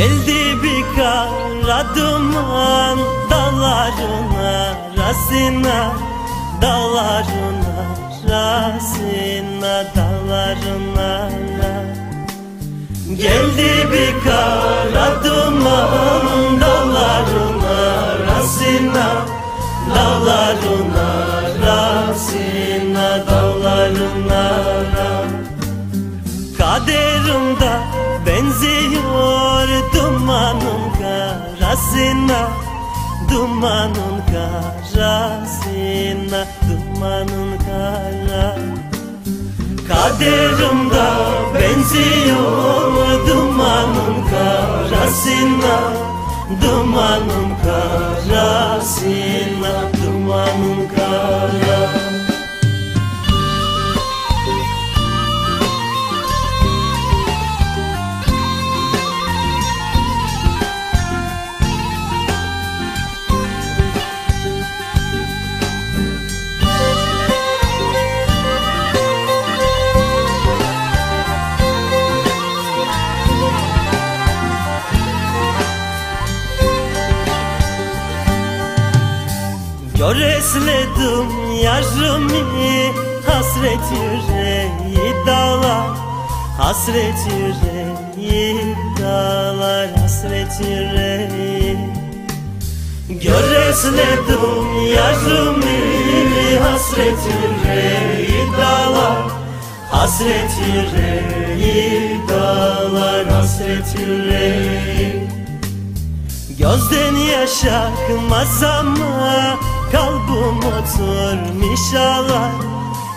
Geldi bir kara duman Dallarına rasina Dallarına rasina Dallarına Geldi bir kara duman Dallarına rasina Dallarına rasina Dallarına Kaderimde benziyor dumanın karasına Dumanın karasına Dumanın kara. Kaderimde benziyor dumanın karasına Dumanın karasına Dumanın Göresledim yarımı Hasret yüreği dağlar Hasret yüreği dağlar Hasret yüreği. Göresledim yarımı Hasret yüreği dağlar Hasret yüreği dağlar Hasret yüreği. Gözden yaş akmaz ama Kalbim oturmuş ağlar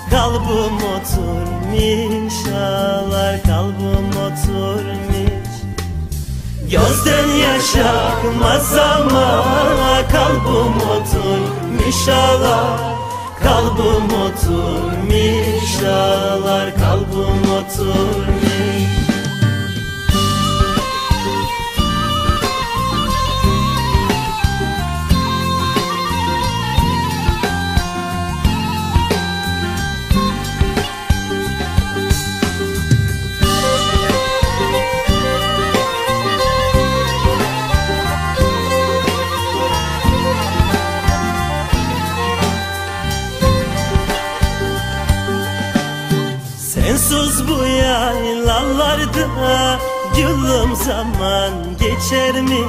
Kalbim oturmuş ağlar Kalbim oturmuş. Gözden yaş akmaz ama Kalbim oturmuş ağlar Kalbim oturmuş ağlar Kalbim oturmuş yaylalarda Gülüm zaman geçer mi?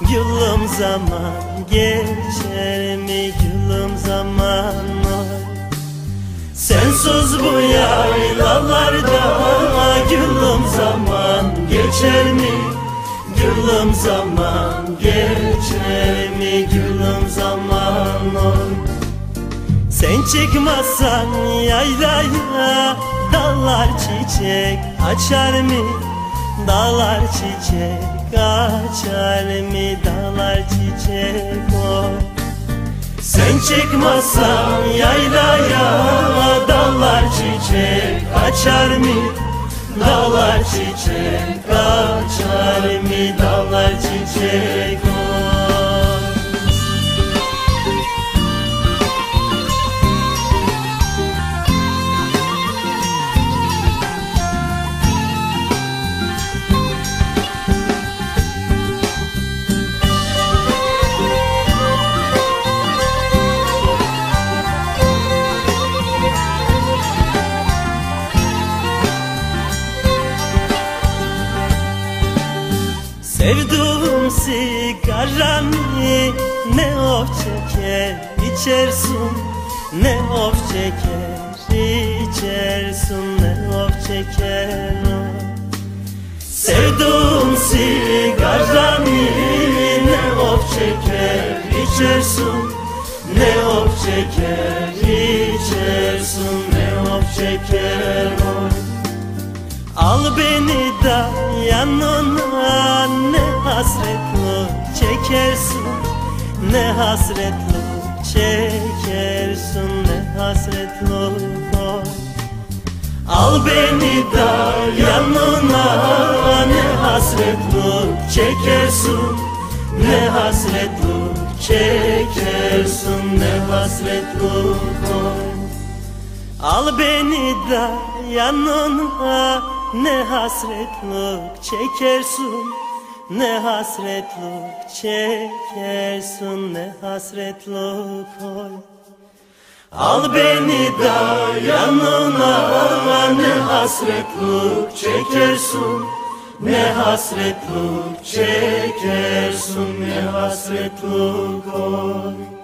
Gülüm zaman geçer mi? Gülüm zaman. Sensiz bu yaylalarda Gülüm zaman geçer mi? Gülüm zaman geçer mi? Gülüm zaman oy. Sen çıkmazsan yaylaya Dallar çiçek açar mı? Dağlar çiçek açar mı? Dağlar çiçek o Sen çıkmazsan yaylaya Dallar çiçek açar mı? Dağlar çiçek açar mı? Dağlar çiçek sigaranı ne of çeker içersin. Ne of çeker içersin. Ne of çeker. O Sevduğum sigaranı ne of çeker içersin. Ne of çeker içersin beni da yanına ne hasretli çekersin Ne hasretli çekersin ne hasretli oy Al beni da yanına ne hasretli çekersin Ne hasretli çekersin ne hasretli oy Al beni da yanına ne hasretlik çekersin Ne hasretlik çekersin ne hasretlik oy. Al beni da yanına ne hasretlik çekersin Ne hasretlik çekersin ne hasretlik oy